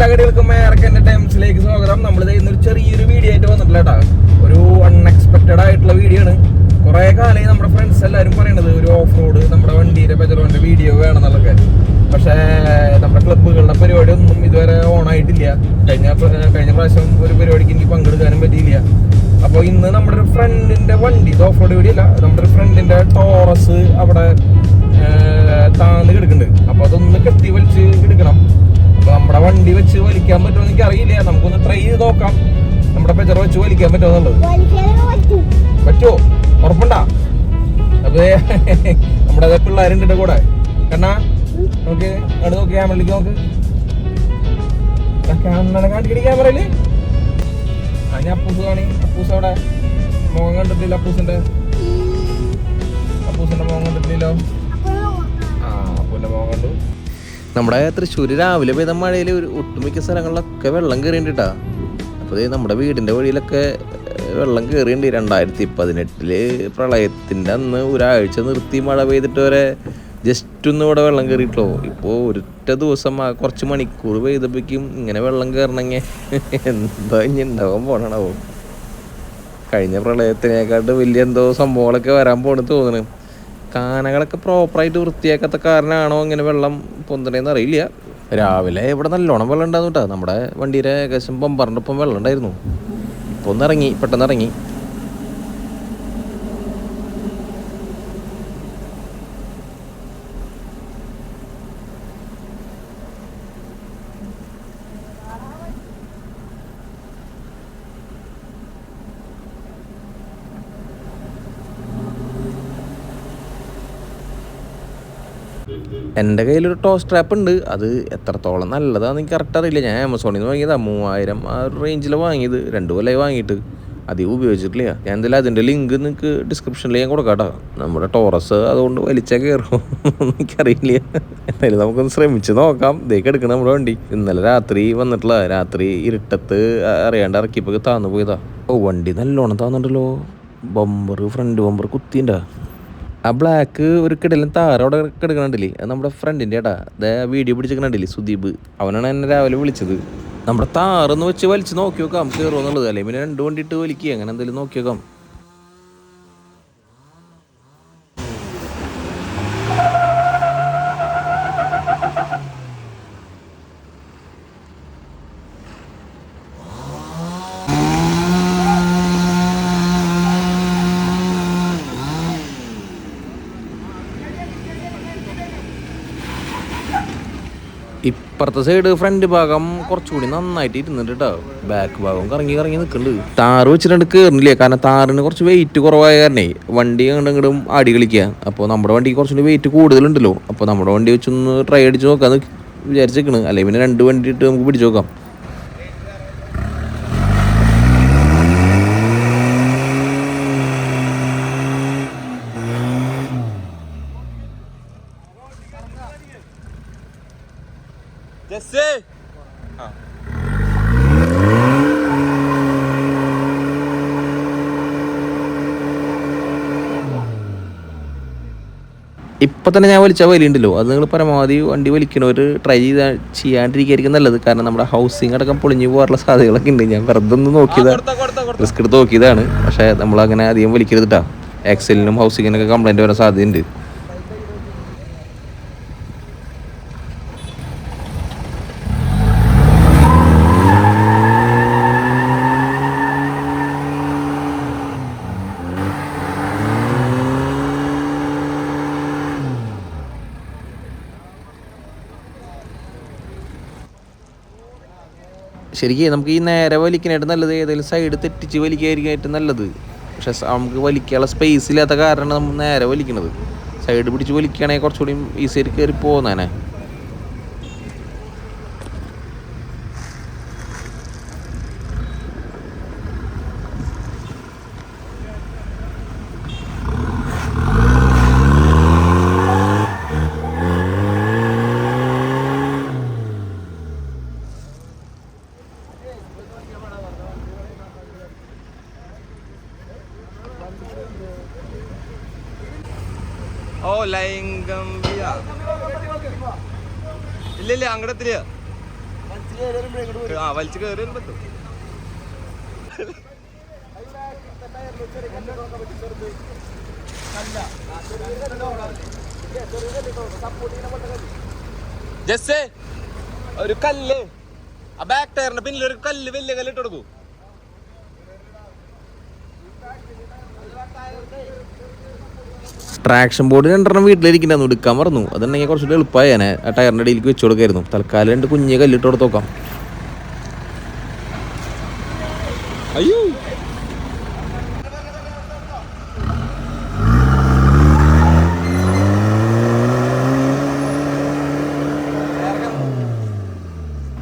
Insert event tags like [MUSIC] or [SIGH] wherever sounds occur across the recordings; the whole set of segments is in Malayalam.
എല്ലാ കടികൾക്കും മേറക്ക് എന്റെ ടൈംസിലേക്ക് സ്വാഗതം. നമ്മൾ ഇന്നൊരു ചെറിയൊരു വീഡിയോ ആയിട്ട് വന്നിട്ടില്ല കേട്ടോ ഒരു അൺഎക്സ്പെക്റ്റഡ് ആയിട്ടുള്ള വീഡിയോ ആണ്. കുറെ കാലമായി നമ്മുടെ ഫ്രണ്ട്സ് എല്ലാവരും പറയണത് ഒരു ഓഫ് റോഡ് നമ്മുടെ വണ്ടിയുടെ പെജറോന്റെ വീഡിയോ വേണമെന്നുള്ളൊക്കെ പക്ഷേ നമ്മുടെ ക്ലബ്ബുകളുടെ പരിപാടി ഒന്നും ഇതുവരെ ഓൺ ആയിട്ടില്ല. കഴിഞ്ഞ കഴിഞ്ഞ പ്രാവശ്യം ഒരു പരിപാടിക്ക് എനിക്ക് പങ്കെടുക്കാനും പറ്റിയില്ല. അപ്പോൾ ഇന്ന് നമ്മുടെ ഒരു ഫ്രണ്ടിന്റെ വണ്ടി ഇത് ഓഫ് റോഡ് വീഡിയോ അല്ല നമ്മുടെ ഒരു ഫ്രണ്ടിന്റെ ടോറസ് അവിടെ താന്ന് കിടക്കുന്നുണ്ട്. വെച്ച് വലിക്കാൻ പറ്റുമോ എനിക്ക് അറിയില്ല നമുക്കൊന്ന് ട്രൈ ചെയ്ത് നോക്കാം. നമ്മുടെ പെച്ചർ വെച്ച് വലിക്കാൻ പറ്റുമോ എന്നുള്ളത്. പറ്റുമോ ഉറപ്പുണ്ടാ? അപ്പൊ നമ്മുടെ പിള്ളേരുണ്ട് കൂടെ. കണ്ണാ നോക്ക് അവിടെ നോക്ക് ക്യാമറയിലേക്ക് നോക്ക്. കാണിക്കടി ക്യാമറയിൽ. ഞാൻ അപ്പൂസ് കാണി. അപ്പൂസ് അവിടെ മുഖം കണ്ടിട്ടില്ല അപ്പൂസിന്റെ. അപ്പൂസിന്റെ മുഖം കണ്ടിട്ടില്ലല്ലോ. ആ അപ്പൂന്റെ മുഖം നമ്മുടെ തൃശ്ശൂർ രാവിലെ പെയ്ത മഴയിൽ ഒരു ഒട്ടുമിക്ക സ്ഥലങ്ങളിലൊക്കെ വെള്ളം കയറിയിട്ടാ അപ്പോൾ നമ്മുടെ വീടിന്റെ വഴിയിലൊക്കെ വെള്ളം കയറിയിട്ടുണ്ട് രണ്ടായിരത്തി പതിനെട്ടിൽ പ്രളയത്തിന്റെ അന്ന് ഒരാഴ്ച നിർത്തി മഴ പെയ്തിട്ട് വരെ ജസ്റ്റ് ഒന്ന് ഇവിടെ വെള്ളം കയറിയിട്ടോ ഇപ്പോൾ ഒരൊറ്റ ദിവസം കുറച്ച് മണിക്കൂർ പെയ്തപ്പോഴേക്കും ഇങ്ങനെ വെള്ളം കയറണമെങ്കിൽ എന്താ ഇനി ഉണ്ടാവാൻ പോകണോ കഴിഞ്ഞ പ്രളയത്തിനേക്കാട്ട് വലിയ എന്തോ സംഭവങ്ങളൊക്കെ വരാൻ പോണെന്ന് തോന്നുന്നു കാനകളൊക്കെ പ്രോപ്പറായിട്ട് വൃത്തിയാക്കാത്ത കാരണമാണോ ഇങ്ങനെ വെള്ളം പൊന്തണേന്ന് അറിയില്ല. രാവിലെ ഇവിടെ നല്ലോണം വെള്ളം ഉണ്ടാകും കേട്ടോ നമ്മുടെ വണ്ടിയുടെ ഏകദേശം ബമ്പറിന്റെ ഒപ്പം വെള്ളം ഉണ്ടായിരുന്നു. ഇപ്പോൾ ഒന്ന് ഇറങ്ങി പെട്ടെന്ന് ഇറങ്ങി. എന്റെ കയ്യിലൊരു ടോസ് ട്രാപ്പ് ഉണ്ട്. അത് എത്രത്തോളം നല്ലതാണെന്ന് എനിക്ക് കറക്റ്റ് അറിയില്ല. ഞാൻ ആമസോണിൽ നിന്ന് വാങ്ങിയതാണ് മൂവായിരം ആ റേഞ്ചിൽ വാങ്ങിയത്. രണ്ട് കൊല്ലമായി വാങ്ങിയിട്ട്. അധികം ഉപയോഗിച്ചിട്ടില്ല. ഞാൻ എന്തായാലും അതിന്റെ ലിങ്ക് നിങ്ങൾക്ക് ഡിസ്ക്രിപ്ഷനിൽ ഞാൻ കൊടുക്കാം കേട്ടോ. നമ്മുടെ ടോറസ് അതുകൊണ്ട് വലിച്ചാൽ കയറും [LAUGHS] എനിക്കറിയില്ല. എന്തായാലും നമുക്കൊന്ന് ശ്രമിച്ച് നോക്കാം. ഇതേക്ക് എടുക്കണം നമ്മുടെ വണ്ടി. ഇന്നലെ രാത്രി വന്നിട്ടുള്ള രാത്രി ഇരുട്ടത്ത് അറിയാണ്ട് ഇറക്കിയപ്പോൾ താന്നു പോയതാ. ഓ വണ്ടി നല്ലോണം താന്നുണ്ടല്ലോ. ബമ്പർ ഫ്രണ്ട് ബമ്പർ കുത്തിണ്ടാ ആ ബ്ലാക്ക് ഒരു കിടലും താറോടെ കിടക്കണുണ്ടല്ലേ? അത് നമ്മുടെ ഫ്രണ്ടിന്റെ ഏട്ടാ. അതേ വീഡിയോ പിടിച്ചിരിക്കണുണ്ടല്ലേ സുദീപ്? അവനാണ് എന്നെ രാവിലെ വിളിച്ചത്. നമ്മുടെ താറെന്ന് വെച്ച് വലിച്ച് നോക്കി നോക്കാം. കയറുമെന്നുള്ളത് അല്ലേ? പിന്നെ രണ്ട് വണ്ടിയിട്ട് വലിക്കുക. അങ്ങനെ എന്തെങ്കിലും നോക്കി നോക്കാം. ഇപ്പുറത്തെ സൈഡ് ഫ്രണ്ട് ഭാഗം കുറച്ചുകൂടി നന്നായിട്ട് ഇരുന്നിട്ട് കേട്ടോ ബാക്ക് ഭാഗം കറങ്ങി കറങ്ങി നിൽക്കുന്നുണ്ട്. താറ് വെച്ചിട്ടുണ്ട് കയറുന്നില്ലേ കാരണം താറിന് കുറച്ച് വെയിറ്റ് കുറവായ കാരണേ വണ്ടി അങ്ങോട്ടും അടി കളിക്കുക. അപ്പോൾ നമ്മുടെ വണ്ടിക്ക് കുറച്ചുകൂടി വെയിറ്റ് കൂടുതലുണ്ടല്ലോ. അപ്പോൾ നമ്മുടെ വണ്ടി വെച്ചൊന്ന് ട്രൈ അടിച്ച് നോക്കാമെന്ന് വിചാരിച്ചേക്കണ് അല്ലെങ്കിൽ പിന്നെ രണ്ട് വണ്ടി ഇട്ട് നമുക്ക് പിടിച്ച് നോക്കാം. ഇപ്പം തന്നെ ഞാൻ വലിച്ച വലിയുണ്ടല്ലോ അത് നിങ്ങൾ പരമാവധി വണ്ടി വലിക്കണവർ ട്രൈ ചെയ്ത ചെയ്യാണ്ടിരിക്കുകയായിരിക്കും നല്ലത്. കാരണം നമ്മുടെ ഹൗസിംഗ് അടക്കം പൊളിഞ്ഞു പോകാറുള്ള സാധ്യതകളൊക്കെ ഉണ്ട്. ഞാൻ വെറുതെ ഒന്ന് നോക്കിയതാണ് റിസ്ക് എടുത്ത് നോക്കിയതാണ്. പക്ഷേ നമ്മൾ അങ്ങനെ അധികം വലിക്കരുത് കേട്ടോ എക്സലിനും ഹൗസിങ്ങിനൊക്കെ കംപ്ലൈന്റ് വരാൻ സാധ്യതയുണ്ട്. ശരിക്കും നമുക്ക് ഈ നേരെ വലിക്കാനായിട്ട് നല്ലത് ഏതെങ്കിലും സൈഡ് തെറ്റിച്ച് വലിക്കായിരിക്കും ഏറ്റവും നല്ലത്. പക്ഷെ നമുക്ക് വലിക്കാനുള്ള സ്പേസ് ഇല്ലാത്ത കാരണമാണ് നമ്മൾ നേരെ വലിക്കണത്. സൈഡ് പിടിച്ച് വലിക്കുകയാണെങ്കിൽ കുറച്ചുകൂടി ഈസിയായിട്ട് കയറി പോകുന്നേനെ ഓ ലൈംഗം ഇല്ല ഇല്ല ആ വലിച്ചു കയറി പറ്റും ജസ് ഒരു കല്ല്. ആ ബാക്ക് ടയറിന്റെ പിന്നിൽ ഒരു കല്ല് വലിയ കല്ല് ഇട്ട് കൊടുക്കൂ. ട്രാക്ഷൻ ബോർഡ് രണ്ടെണ്ണം വീട്ടിലിരിക്കണ്ടായിരുന്നു എടുക്കാൻ മറന്നു. അതുണ്ടെങ്കിൽ കുറച്ചുകൂടി ഞാൻ ആ ടയറിന്റെ അടിയിലേക്ക് വെച്ച് കൊടുക്കായിരുന്നു. തൽക്കാലം രണ്ട് കുഞ്ഞ് കല്ലിട്ട് കൊടുത്ത് നോക്കാം. അയ്യോ.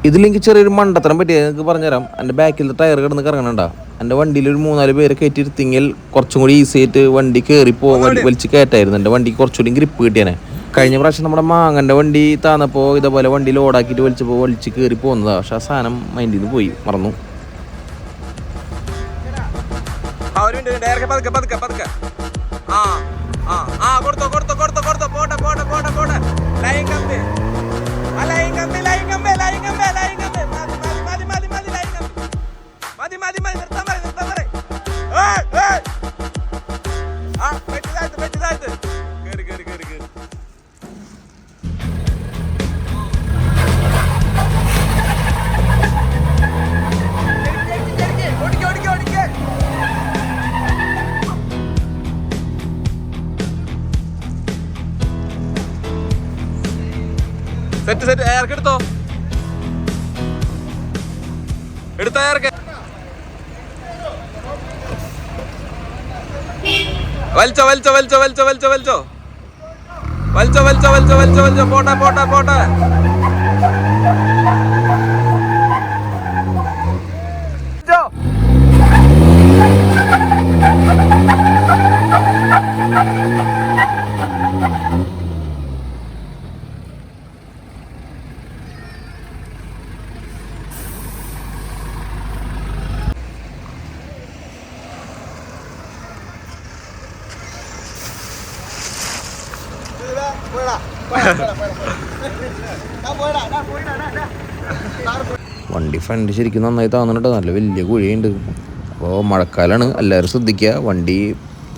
ഇതിലെനിക്ക് ചെറിയൊരു മണ്ടത്തരം പറ്റിയത് നിങ്ങൾക്ക് പറഞ്ഞുതരാം. എന്റെ ബാക്കിലത്തെ ടയർ കിടന്ന് കറങ്ങണണ്ട? എന്റെ വണ്ടിയിൽ ഒരു മൂന്നാൽ പേര് കയറ്റിയിരുത്തിങ്കിൽ കുറച്ചും കൂടി ഈസി ആയിട്ട് വണ്ടി കയറി പോ വലിച്ച് കയറ്റായിരുന്നു. എന്റെ വണ്ടിക്ക് കുറച്ചുകൂടി ഗ്രിപ്പ് കിട്ടിയാനെ. കഴിഞ്ഞ പ്രാവശ്യം നമ്മുടെ മാങ്ങന്റെ വണ്ടി താന്നപ്പോൾ ഇതേപോലെ വണ്ടി ലോഡാക്കിയിട്ട് വലിച്ചപ്പോൾ വലിച്ച് കയറി പോകുന്നതാണ് പക്ഷെ ആ സാധനം മൈൻഡിൽ നിന്ന് പോയി. മറന്നു. ആ ആ കൊടുത്തോ കൊടുത്തോ കൊടുത്തോ കൊടുത്തോ. പോട്ടെ പോട്ടെ പോട്ടെ പോട്ടെ. ലൈൻ കമ്പി. Set set. അയാൾക്ക് എടുത്തോ. എടുത്തോ അയാൾക്ക് വലിച്ചോ വലിച്ചോ വലിച്ചോ വലിച്ചോ വലിച്ചോ വലിച്ചോ. വലിച്ചോ വലിച്ചോ വലിച്ചോ വലിച്ചോ വലിച്ചോ. പോട്ടെ പോട്ടെ പോട്ടെ. വണ്ടി ഫ്രണ്ട് ശരിക്കും നന്നായി താന്നുന്നുണ്ട് നല്ല വലിയ കുഴിയുണ്ട്. അപ്പോൾ മഴക്കാലമാണ് എല്ലാവരും ശ്രദ്ധിക്കുക. വണ്ടി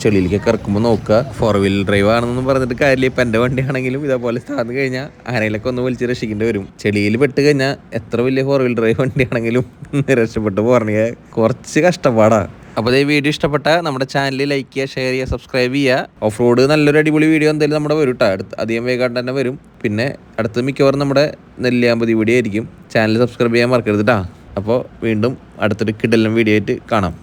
ചെളിയിലേക്കൊക്കെ ഇറക്കുമ്പോൾ നോക്കുക. ഫോർ വീൽ ഡ്രൈവ് ആണെന്നൊന്നും പറഞ്ഞിട്ട് കാര്യമില്ല. ഇപ്പം എന്റെ വണ്ടിയാണെങ്കിലും ഇതേപോലെ താന്ന് കഴിഞ്ഞാൽ ആരെങ്കിലൊക്കെ ഒന്ന് വലിച്ച് രക്ഷിക്കേണ്ടി വരും. ചെളിയിൽ പെട്ട് കഴിഞ്ഞാൽ എത്ര വലിയ ഫോർ വീൽ ഡ്രൈവ് വണ്ടിയാണെങ്കിലും രക്ഷപ്പെട്ട് പോകണമെങ്കിൽ കുറച്ച് കഷ്ടപ്പാടാണ് അപ്പോൾ ഈ വീഡിയോ ഇഷ്ടപ്പെട്ട നമ്മുടെ ചാനൽ ലൈക്ക് ചെയ്യുക ഷെയർ ചെയ്യുക സബ്സ്ക്രൈബ് ചെയ്യുക. ഓഫ് റോഡ് നല്ലൊരു അടിപൊളി വീഡിയോ എന്തായാലും നമ്മുടെ വരും കേട്ടോ അടുത്ത് അധികം വേഗമായിട്ട് തന്നെ വരും. പിന്നെ അടുത്ത മിക്കവാറും നമ്മുടെ നെല്ലിയാമ്പതി വീഡിയോ ആയിരിക്കും. ചാനൽ സബ്സ്ക്രൈബ് ചെയ്യാൻ മറക്കരുത് കേട്ടോ അപ്പോൾ വീണ്ടും അടുത്തൊരു കിടലം വീഡിയോ ആയിട്ട് കാണാം.